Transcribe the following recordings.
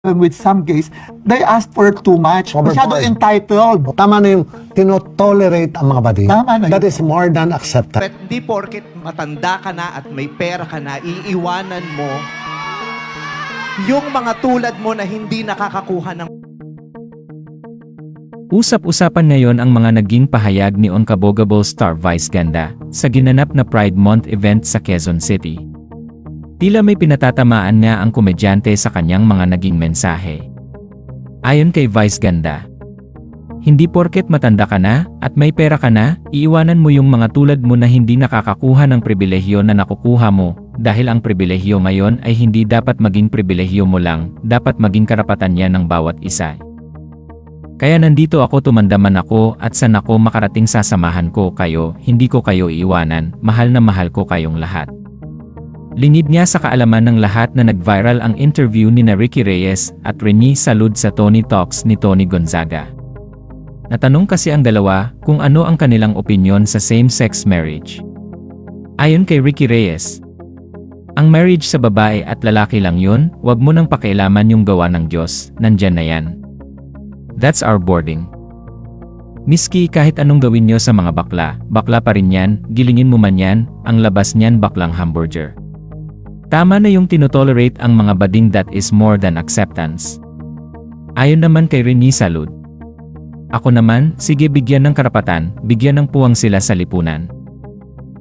with some gays, they ask for too much. Masyado Overboard. entitled. Tama na yung tinotolerate ang mga badi. Tama na yun. That is more than acceptable. But di porket matanda ka na at may pera ka na, iiwanan mo yung mga tulad mo na hindi nakakakuha ng Usap-usapan ngayon ang mga naging pahayag ni Onkabogable Star Vice Ganda sa ginanap na Pride Month event sa Quezon City. Tila may pinatatamaan nga ang komedyante sa kanyang mga naging mensahe. Ayon kay Vice Ganda, hindi porket matanda ka na at may pera ka na, iiwanan mo yung mga tulad mo na hindi nakakakuha ng pribilehyo na nakukuha mo dahil ang pribilehyo ngayon ay hindi dapat maging pribilehyo mo lang, dapat maging karapatan yan ng bawat isa. Kaya nandito ako tumandaman ako at san ako makarating sasamahan ko kayo, hindi ko kayo iiwanan, mahal na mahal ko kayong lahat. Lingid niya sa kaalaman ng lahat na nag-viral ang interview ni na Ricky Reyes at Rene Salud sa Tony Talks ni Tony Gonzaga. Natanong kasi ang dalawa kung ano ang kanilang opinyon sa same-sex marriage. Ayon kay Ricky Reyes, ang marriage sa babae at lalaki lang yun, wag mo nang pakialaman yung gawa ng Diyos, nandyan na yan. That's our boarding. Miski kahit anong gawin nyo sa mga bakla, bakla pa rin yan, gilingin mo man yan, ang labas niyan baklang hamburger. Tama na yung tinotolerate ang mga bading that is more than acceptance. Ayon naman kay Rene Salud. Ako naman, sige bigyan ng karapatan, bigyan ng puwang sila sa lipunan.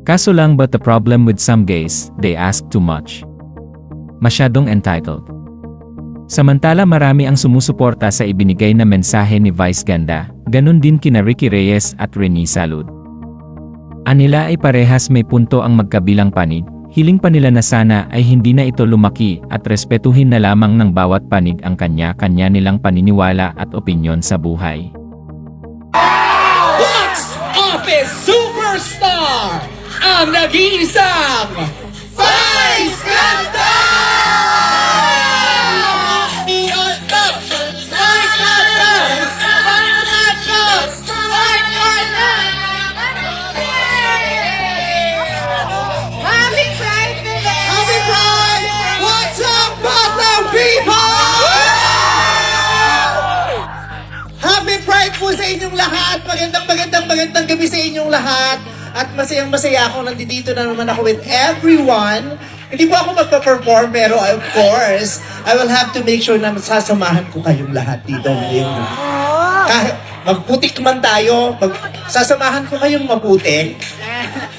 Kaso lang but the problem with some gays, they ask too much. Masyadong entitled. Samantala marami ang sumusuporta sa ibinigay na mensahe ni Vice Ganda, ganun din kina Ricky Reyes at Rene Salud. Anila ay parehas may punto ang magkabilang panig, hiling pa nila na sana ay hindi na ito lumaki at respetuhin na lamang ng bawat panig ang kanya-kanya nilang paniniwala at opinyon sa buhay. Box Office Superstar! Ang nag-iisang inyong lahat. Magandang, magandang, magandang gabi sa inyong lahat. At masayang masaya ako. Nandito na naman ako with everyone. Hindi po ako magpa-perform, pero of course, I will have to make sure na sasamahan ko kayong lahat dito ngayon. Kahit magputik man tayo, mag, sasamahan ko kayong maputik.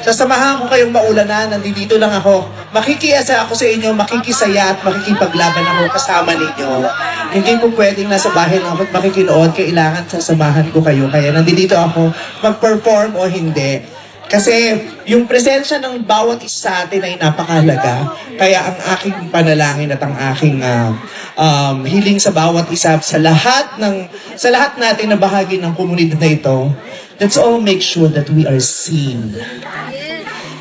Sasamahan ko kayong maulanan, nandito lang ako. Makikiasa ako sa inyo, makikisaya at makikipaglaban ako kasama ninyo. Hindi po pwedeng nasa bahay lang ako makikinood, kailangan sasamahan ko kayo. Kaya nandito ako, mag-perform o hindi. Kasi yung presensya ng bawat isa sa atin ay napakahalaga. Kaya ang aking panalangin at ang aking ah, um, hiling sa bawat isa sa lahat ng sa lahat natin na bahagi ng komunidad na ito, let's all make sure that we are seen.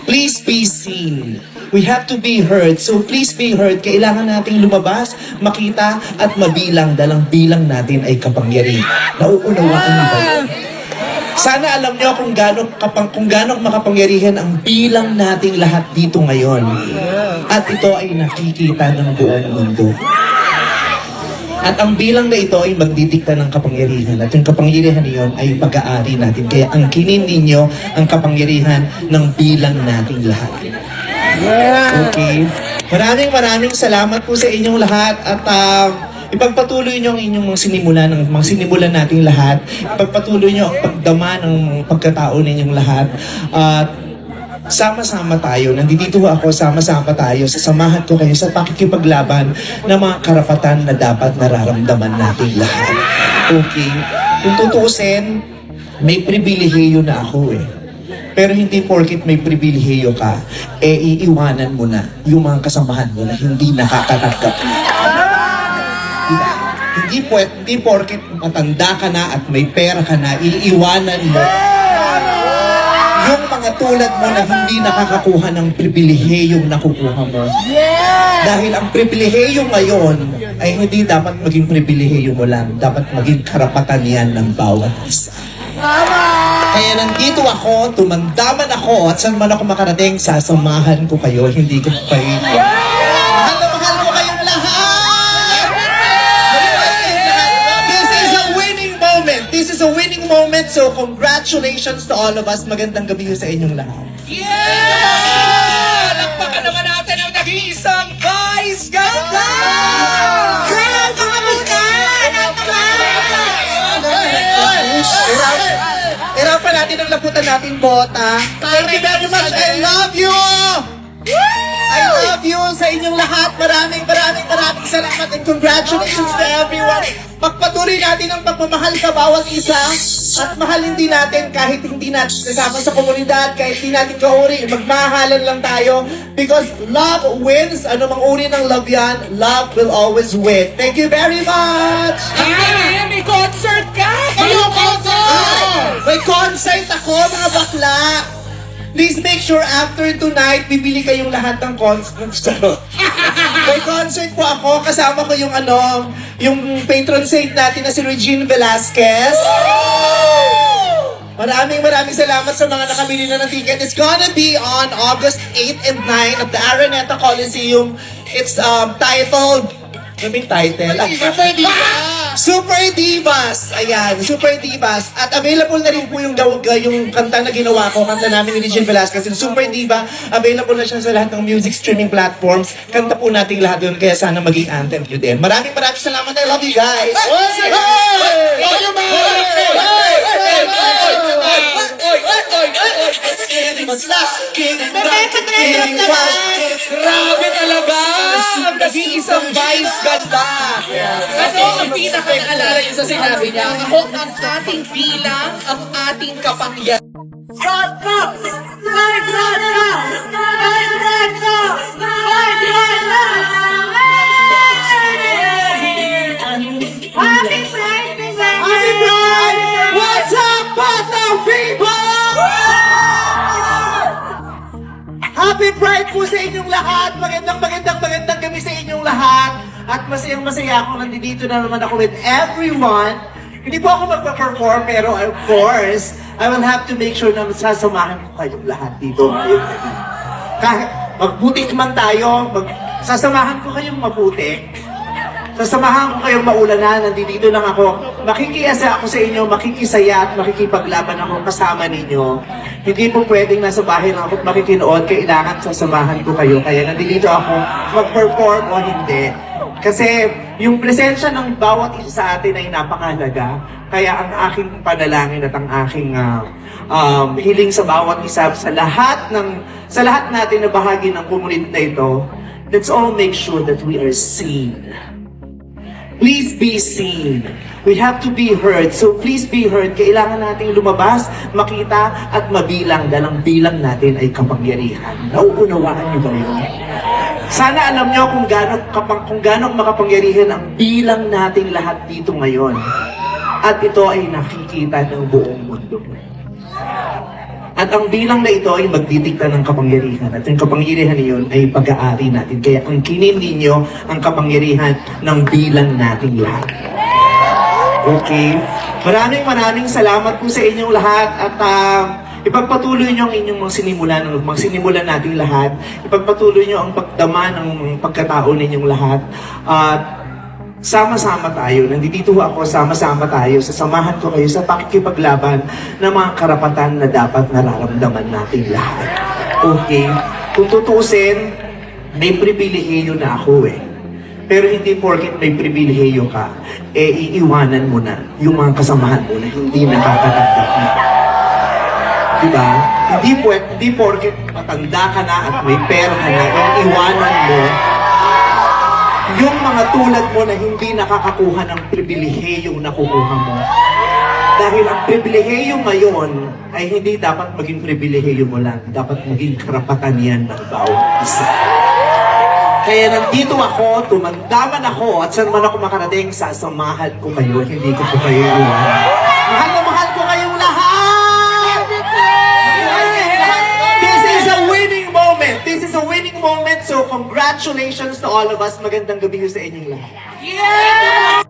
Please be seen. We have to be heard. So please be heard. Kailangan nating lumabas, makita, at mabilang. Dalang bilang natin ay kapangyarihan. Nauunawaan niyo ba? Sana alam niyo kung gaano kapang kung gaano makapangyarihan ang bilang nating lahat dito ngayon. At ito ay nakikita ng buong mundo. At ang bilang na ito ay magdidikta ng kapangyarihan. At yung kapangyarihan niyon ay pag-aari natin. Kaya ang kinin ninyo ang kapangyarihan ng bilang nating lahat. Okay. Maraming maraming salamat po sa inyong lahat at um, ipagpatuloy niyo ang inyong mga sinimula ng mga sinimulan nating lahat. Ipagpatuloy niyo ang pagdama ng pagkatao ninyong lahat. At sama-sama tayo. Nandito ako, sama-sama tayo. Sasamahan ko kayo sa pakikipaglaban ng mga karapatan na dapat nararamdaman nating lahat. Okay? Kung tutuusin, may pribilehiyo na ako eh. Pero hindi porket may pribilehiyo ka, eh iiwanan mo na yung mga kasamahan mo na hindi nakakatanggap. Diba? Hindi, po, hindi porket matanda ka na at may pera ka na, iiwanan mo yung mga tulad mo na hindi nakakakuha ng pribilehiyong nakukuha mo. Dahil ang pribilehiyo ngayon ay hindi dapat maging pribilehiyo mo lang. Dapat maging karapatan yan ng bawat isa. Kaya nandito ako, tumanda man ako, at saan man ako makarating, sasamahan ko kayo, hindi ko kayo. Mahal na ko kayong lahat! This is a winning moment! This is a winning moment, so congratulations to all of us. Magandang gabi sa inyong lahat. Yeah! Lakpakan naman natin ang nag-iisang Vice Ganda! Natin ang laputan natin, Bota. Thank you very much. I love you! I love you sa inyong lahat. Maraming, maraming, maraming salamat and congratulations to everyone. Pagpatuloy natin ang pagmamahal sa bawat isa at mahalin din natin kahit hindi natin kasama sa komunidad, kahit hindi natin kauri, magmahalan lang tayo because love wins. Ano mang uri ng love yan, love will always win. Thank you very much! Ay, may concert ka! Kayo concert! May concert ako, mga bakla! Please make sure after tonight, bibili kayong lahat ng concert. May concert po ako, kasama ko yung ano, yung patron saint natin na si Regine Velasquez. Maraming maraming salamat sa mga nakabili na ng ticket. It's gonna be on August 8 and 9 at the Araneta Coliseum. It's um, titled... Ano yung title? Divas! Super Divas! Ayan, Super Divas. At available na rin po yung, yung kanta na ginawa ko, kanta namin ni Regine Velasquez. Yung Super Diva, available na siya sa lahat ng music streaming platforms. Kanta po natin lahat yun, kaya sana maging anthem nyo din. Maraming maraming salamat. I love you guys! Grabe talaga! Ang nag-iisang Vice Ganda! Ano ang pinaka-naalala niyo sa sinabi niya? Ako ang ating bilang, ang ating kapangyarihan. Happy Happy Pride po sa inyong lahat. Magandang, magandang, magandang gabi sa inyong lahat. At masayang masaya ako. Nandito na naman ako with everyone. Hindi po ako magpa-perform, pero of course, I will have to make sure na sasamahan ko kayong lahat dito. Kahit magputik man tayo, mag, sasamahan ko kayong maputik. Sasamahan ko kayong maulanan, nandito lang ako. Makikiyasa ako sa inyo, makikisaya at makikipaglaban ako kasama ninyo. Hindi po pwedeng nasa bahay lang ako at makikinood, kailangan sasamahan ko kayo. Kaya nandito ako mag-perform o hindi. Kasi yung presensya ng bawat isa sa atin ay napakahalaga. Kaya ang aking panalangin at ang aking ah, um, hiling sa bawat isa sa lahat ng sa lahat natin na bahagi ng komunidad na ito, let's all make sure that we are seen. Please be seen. We have to be heard. So please be heard. Kailangan nating lumabas, makita, at mabilang dahil ang bilang natin ay kapangyarihan. Nauunawaan niyo ba yun? Sana alam niyo kung gaano kapang kung gaano makapangyarihan ang bilang nating lahat dito ngayon. At ito ay nakikita ng buong mundo. At ang bilang na ito ay magdidikta ng kapangyarihan. At yung kapangyarihan na yun ay pag-aari natin. Kaya ang kinin ninyo ang kapangyarihan ng bilang nating lahat. Okay? Maraming maraming salamat po sa inyong lahat at ah, ipagpatuloy nyo ang inyong mga sinimulan, ang mga sinimulan nating lahat. Ipagpatuloy nyo ang pagdama ng pagkatao ninyong lahat. At sama-sama tayo. Nandito ako, sama-sama tayo. Sasamahan ko kayo sa pakikipaglaban ng mga karapatan na dapat nararamdaman nating lahat. Okay? Kung tutusin, may pribilehiyo na ako eh. Pero hindi porket may pribilehiyo ka, eh iiwanan mo na yung mga kasamahan mo na hindi nakakatanggap mo. Diba? Hindi, pwet, hindi porket matanda ka na at may pera ka na, iiwanan mo yung mga tulad mo na hindi nakakakuha ng pribilehiyong nakukuha mo. Dahil ang pribilehiyo ngayon ay hindi dapat maging pribilehiyo mo lang. Dapat maging karapatan yan ng bawat isa. Kaya nandito ako, tumandaman ako, at saan man ako makarating, sasamahan ko kayo, hindi ko po kayo iwanan. Mahal na mahal ko kayong lahat! This is a winning moment. This is a winning moment. So congratulations to all of us. Magandang gabi sa inyong lahat. Yeah!